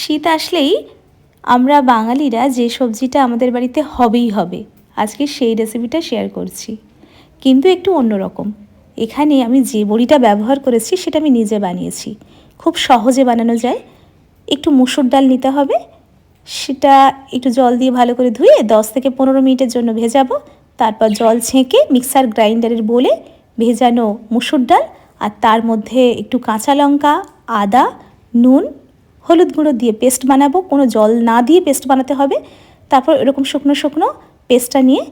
শীত আসলেই আমরা বাঙালিরা যে সবজিটা আমাদের বাড়িতে হবেই হবে। আজকে সেই রেসিপিটা শেয়ার করছি। কিন্তু একটু অন্যরকম এখানে আমি যে বড়িটা ব্যবহার করেছি সেটা আমি নিজে বানিয়েছি। খুব সহজে বানানো যায়। একটু মুসুর ডাল নিতে হবে। সেটা একটু জল দিয়ে ভালো করে ধুয়ে দশ থেকে পনেরো মিনিটের জন্য ভেজাবো। তারপর জল ছেঁকে মিক্সার গ্রাইন্ডারের বলে ভেজানো মুসুর ডাল আর তার মধ্যে একটু কাঁচা লঙ্কা, আদা, নুন হলুদ গুঁড়ো দিয়ে পেস্ট বানাবো। কোনো জল না দিয়ে পেস্ট বানাতে হবে। তারপর এরকম শুকনো শুকনো পেস্টটা নিয়ে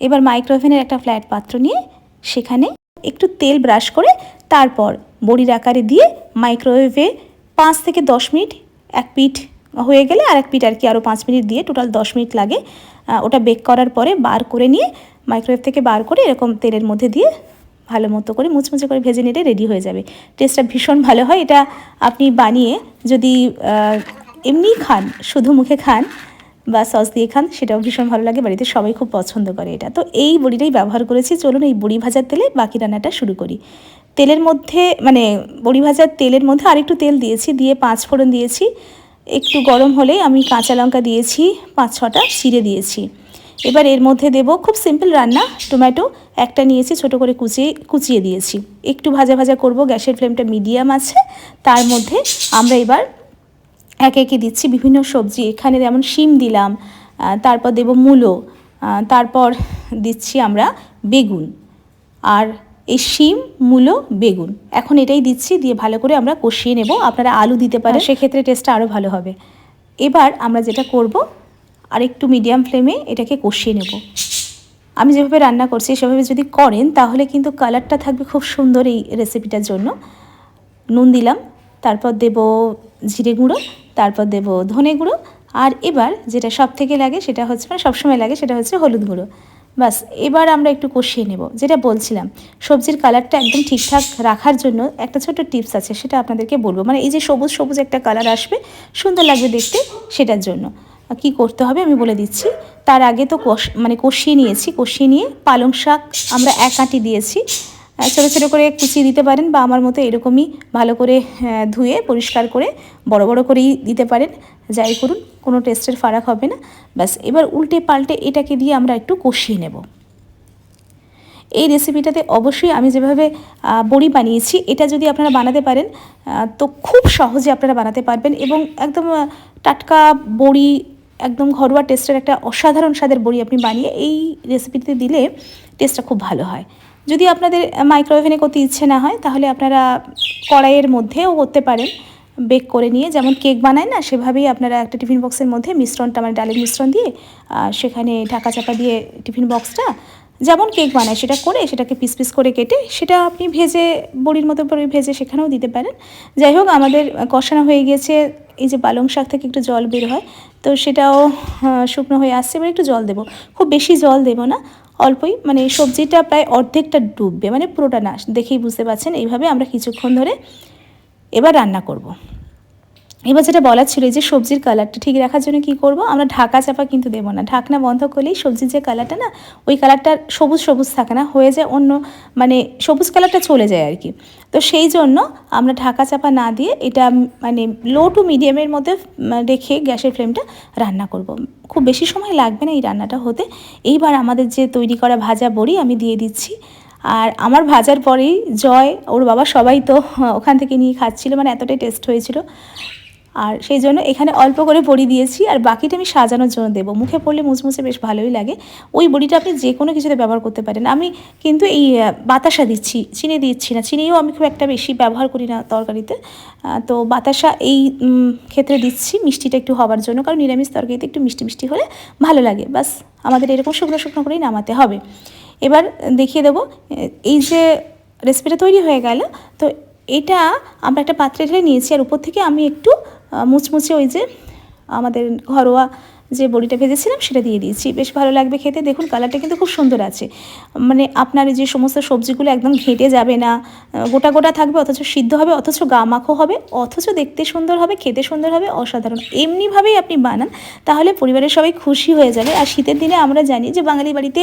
এবার মাইক্রোওভেনের একটা ফ্ল্যাট পাত্র নিয়ে সেখানে একটু তেল ব্রাশ করে তারপর বড়ির আকারে দিয়ে মাইক্রোওয়েভে পাঁচ থেকে দশ মিনিট এক পিঠ হয়ে গেলে আর এক পিঠ আর কি আরও পাঁচ মিনিট দিয়ে টোটাল দশ মিনিট লাগে। ওটা বেক করার পরে বার করে নিয়ে মাইক্রোওয়েভ থেকে বার করে এরকম তেলের মধ্যে দিয়ে ভালো মতো করে মুচমুচে করে ভেজে নিলে রেডি হয়ে যাবে। টেস্টটা ভীষণ ভালো হয়। এটা আপনি বানিয়ে যদি আহ, এমনিই খান শুধু মুখে খান বা সস দিয়ে খান সেটাও ভীষণ ভালো লাগে। বাড়িতে সবাই খুব পছন্দ করে এটা। তো এই বড়িটাই ব্যবহার করেছি। চলুন এই বড়ি ভাজার তেলে বাকি রান্নাটা শুরু করি। তেলের মধ্যে মানে বড়ি ভাজার তেলের মধ্যে আরেকটু তেল দিয়েছি। দিয়ে পাঁচ ফোড়ন দিয়েছি। একটু গরম হলে আমি কাঁচা লঙ্কা দিয়েছি পাঁচ ছটা চিড়ে দিয়েছি। এবার এর মধ্যে দেব খুব সিম্পল রান্না টমেটো একটা নিয়েছি ছোট করে কুচিয়ে কুচিয়ে দিয়েছি। একটু ভাজা ভাজা করব গ্যাসের ফ্লেমটা মিডিয়াম আছে তার মধ্যে আমরা এবার একে একে দিচ্ছি বিভিন্ন সবজি। এখানে যেমন শিম দিলাম তারপর দেব মূলো তারপর দিচ্ছি আমরা বেগুন। আর এই শিম মূলো বেগুন এখন এটাই দিচ্ছি দিয়ে ভালো করে আমরা কষিয়ে নেব। আপনারা আলু দিতে পারেন। সেক্ষেত্রে টেস্টটা আরও ভালো হবে। এবার আমরা যেটা করব আর একটু মিডিয়াম ফ্লেমে এটাকে কষিয়ে নেব। আমি যেভাবে রান্না করছি, সেভাবে যদি করেন, তাহলে কিন্তু কালারটা থাকবে খুব সুন্দর এই রেসিপিটার জন্য। নুন দিলাম, তারপর দেব জিরে গুঁড়ো, তারপর দেব ধনে গুঁড়ো, আর এবার যেটা সব থেকে লাগে সেটা হচ্ছে মানে সবসময় লাগে সেটা হচ্ছে হলুদ গুঁড়ো। বাস এবার আমরা একটু কষিয়ে নেব। যেটা বলছিলাম, সবজির কালারটা একদম ঠিকঠাক রাখার জন্য একটা ছোট টিপস আছে, সেটা আপনাদেরকে বলব। মানে এই যে সবুজ সবুজ একটা কালার আসবে, সুন্দর লাগবে দেখতে সেটার জন্য। কি করতে হবে আমি বলে দিচ্ছি। তার আগে তো কষ মানে কষিয়ে নিয়েছি, কষিয়ে নিয়ে পালং শাক আমরা এক আঁটি দিয়েছি। ছোটো ছোটো করে কুচিয়ে দিতে পারেন বা আমার মতো এরকমই ভালো করে ধুয়ে পরিষ্কার করে বড় বড় করেই দিতে পারেন। যাই করুন, কোনো টেস্টের ফারাক হবে না। ব্যাস, এবার উল্টে পাল্টে এটাকে দিয়ে আমরা একটু কষিয়ে নেব। এই রেসিপিটাতে অবশ্যই আমি যেভাবে বড়ি বানিয়েছি, এটা যদি আপনারা বানাতে পারেন তো খুব সহজে আপনারা বানাতে পারবেন এবং একদম টাটকা বড়ি একদম ঘরোয়া টেস্টের একটা অসাধারণ স্বাদের বড়ি আপনি বানিয়ে এই রেসিপিতে দিলে টেস্টটা খুব ভালো হয়। যদি আপনাদের মাইক্রোওয়েভেনে করতে ইচ্ছে না হয়, তাহলে আপনারা কড়াইয়ের মধ্যেও করতে পারেন। বেক করে নিয়ে যেমন কেক বানায় না, সেভাবেই আপনারা একটা টিফিন বক্সের মধ্যে মিশ্রণটা মানে ডালের মিশ্রণ দিয়ে সেখানে ঢাকা চাপা দিয়ে টিফিন বক্সটা যেমন কেক বানায়, সেটা করে সেটাকে পিস পিস করে কেটে সেটা আপনি ভেজে, বড়ির মতো করে ভেজে সেখানেও দিতে পারেন। যাই হোক, আমাদের কষানো হয়ে গিয়েছে এই যে পালং শাক থেকে একটু জল বের হয়, তো সেটাও শুকনো হয়ে আসছে। এবার একটু জল দেবো। খুব বেশি জল দেবো না, অল্পই মানে সবজিটা প্রায় অর্ধেকটা ডুববে মানে পুরোটা না দেখেই বুঝতে পারছেন। এইভাবে আমরা কিছুক্ষণ ধরে এবার রান্না করব। এবার যেটা বলার ছিল যে সবজির কালারটা ঠিক রাখার জন্য কি করব? আমরা ঢাকা চাপা কিন্তু দেবো না। ঢাকনা বন্ধ করলেই সবজির যে কালারটা না, ওই কালারটা সবুজ সবুজ থাকে না, হয়ে যায় অন্য মানে সবুজ কালারটা চলে যায় আর কি। তো সেই জন্য আমরা ঢাকা চাপা না দিয়ে এটা মানে লো টু মিডিয়ামের মধ্যে রেখে গ্যাসের ফ্লেমটা রান্না করব। খুব বেশি সময় লাগবে না এই রান্নাটা হতে। এইবার আমাদের যে তৈরি করা ভাজা বড়ি আমি দিয়ে দিচ্ছি। আর আমার ভাজার পরেই জয়, ওর বাবা সবাই তো ওখান থেকে নিয়ে খাচ্ছিল মানে এতটাই টেস্ট হয়েছিল। আর সেই জন্য এখানে অল্প করে বড়ি দিয়েছি আর বাকিটা আমি সাজানোর জন্য দেবো। মুখে পড়লে মুচমুচে বেশ ভালোই লাগে। ওই বড়িটা আপনি যে কোনো কিছুতে ব্যবহার করতে পারেন। আমি কিন্তু এই বাতাসা দিচ্ছি, চিনি দিচ্ছি না। চিনিও আমি খুব একটা বেশি ব্যবহার করি না তরকারিতে। তো বাতাসা এই ক্ষেত্রে দিচ্ছি। মিষ্টিটা একটু হওয়ার জন্য, কারণ নিরামিষ তরকারিতে একটু মিষ্টি মিষ্টি হলে ভালো লাগে। বাস আমাদের এরকম শুকনো শুকনো করেই নামাতে হবে। এবার দেখিয়ে দেবো এই যে রেসিপিটা তৈরি হয়ে গেল। তো এটা আমরা একটা পাত্রে ঢেলে নিয়েছি, আর উপর থেকে আমি একটু মুচমুচে ওই যে আমাদের ঘরোয়া যে বড়িটা ভেজেছিলাম সেটা দিয়ে দিয়েছি। বেশ ভালো লাগবে খেতে। দেখুন, কালারটা কিন্তু খুব সুন্দর আছে। মানে আপনার যে সমস্ত সবজিগুলো একদম ঘেঁটে যাবে না গোটা গোটা থাকবে, অথচ সিদ্ধ হবে, অথচ গা মাখো হবে, অথচ দেখতে সুন্দর হবে, খেতে সুন্দর হবে, অসাধারণ। এমনিভাবেই আপনি বানান, তাহলে পরিবারের সবাই খুশি হয়ে যাবে। আর শীতের দিনে আমরা জানি যে বাঙালি বাড়িতে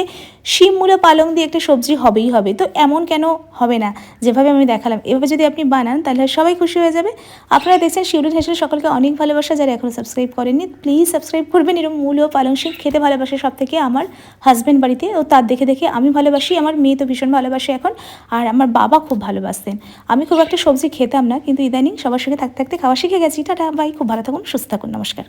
শিম, মূলো, পালং দিয়ে একটা সবজি হবেই হবে। তো এমন কেন হবে না? যেভাবে আমি দেখালাম, এভাবে যদি আপনি বানান, তাহলে সবাই খুশি হয়ে যাবে। আপনারা দেখছেন শিউলির হেসেলে সকলকে অনেক ভালোবাসা। যারা এখনও সাবস্ক্রাইব করেননি প্লিজ সাবস্ক্রাইব করবেন এরকম ও পালং শাক খেতে ভালোবাসে সব থেকে আমার হাজব্যান্ড বাড়িতে ও তার দেখে দেখে আমি ভালোবাসি। আমার মেয়ে তো ভীষণ ভালোবাসে এখন আর আমার বাবা খুব ভালোবাসতেন। আমি খুব একটা সবজি খেতাম না, কিন্তু ইদানিং সবার সঙ্গে থাকতে থাকতে খাওয়া শিখে গেছি। টাটা ভাই খুব ভালো থাকুন, সুস্থ থাকুন, নমস্কার।